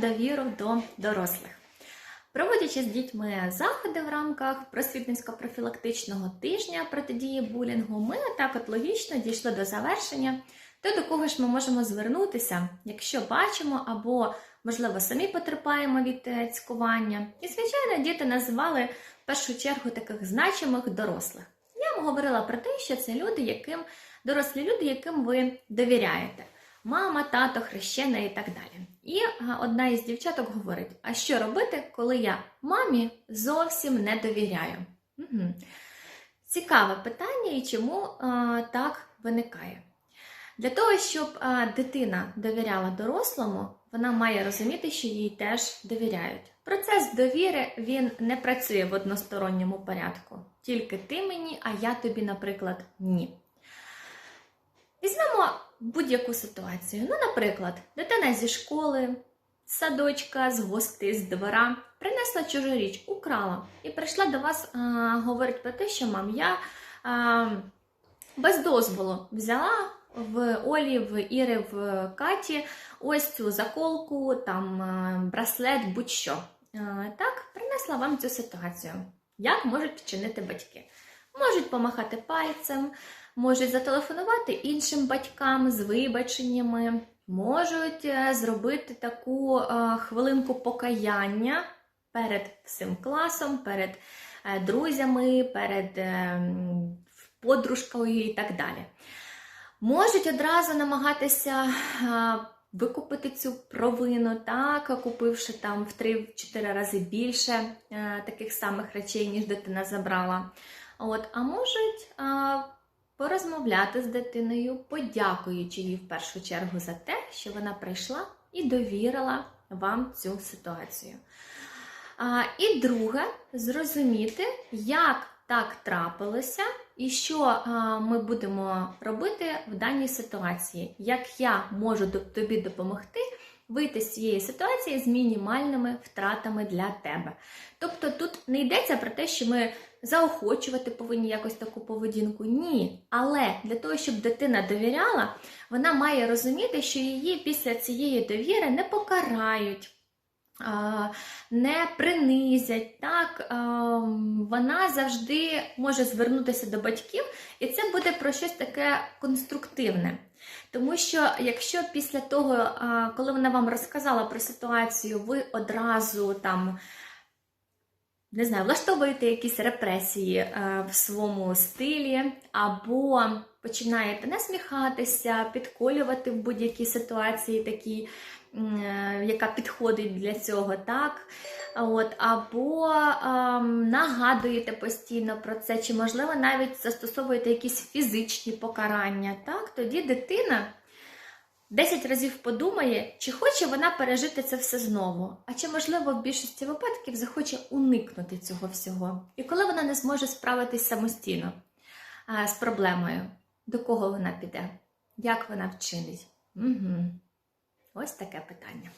довіру до дорослих. Проводячи з дітьми заходи в рамках просвітницько-профілактичного тижня протидії булінгу, ми так от логічно дійшли до завершення, то до кого ж ми можемо звернутися, якщо бачимо або, можливо, самі потерпаємо від е, цькування. І, звичайно, діти називали в першу чергу таких значимих дорослих. Я вам говорила про те, що це люди, яким дорослі люди, яким ви довіряєте. Мама, тато, хрещена і так далі. І одна із дівчаток говорить: а що робити, коли я мамі зовсім не довіряю? Угу. Цікаве питання і чому а, так виникає. Для того, щоб а, дитина довіряла дорослому, вона має розуміти, що їй теж довіряють. Процес довіри він не працює в односторонньому порядку. Тільки ти мені, а я тобі, наприклад, ні. Візьмемо будь-яку ситуацію. Ну, наприклад, дитина зі школи, садочка, з гостей, з двора принесла чужу річ, украла і прийшла до вас, а, говорить про те, що мам, я а, без дозволу взяла в Олі, в Іри, в Каті ось цю заколку, там браслет, будь-що. Так, принесла вам цю ситуацію. Як можуть вчинити батьки? Можуть помахати пальцем, можуть зателефонувати іншим батькам з вибаченнями, можуть е, зробити таку е, хвилинку покаяння перед всім класом, перед е, друзями, перед подружкою і так далі. Можуть одразу намагатися викупити цю провину, так, купивши там в 3-4 рази більше таких самих речей, ніж дитина забрала. От, а можуть а, порозмовляти з дитиною, подякуючи їй в першу чергу за те, що вона прийшла і довірила вам цю ситуацію. А, і друге, зрозуміти, як так трапилося, і що а, ми будемо робити в даній ситуації, як я можу тобі допомогти вийти з цієї ситуації з мінімальними втратами для тебе. Тобто тут не йдеться про те, що ми заохочувати повинні якось таку поведінку. Ні. Але для того, щоб дитина довіряла, вона має розуміти, що її після цієї довіри не покарають. Не принизять, так вона завжди може звернутися до батьків, і це буде про щось таке конструктивне. Тому що якщо після того, коли вона вам розказала про ситуацію, ви одразу там не знаю, влаштовуєте якісь репресії е, в своєму стилі, або починаєте насміхатися, підколювати в будь-якій ситуації, такі, е, яка підходить для цього, так? От, або ем, нагадуєте постійно про це, чи, можливо, навіть застосовуєте якісь фізичні покарання, так? Тоді дитина 10 разів подумає, чи хоче вона пережити це все знову, а чи, можливо, в більшості випадків захоче уникнути цього всього. І коли вона не зможе справитись самостійно а, з проблемою, до кого вона піде, як вона вчинить? Угу. Ось таке питання.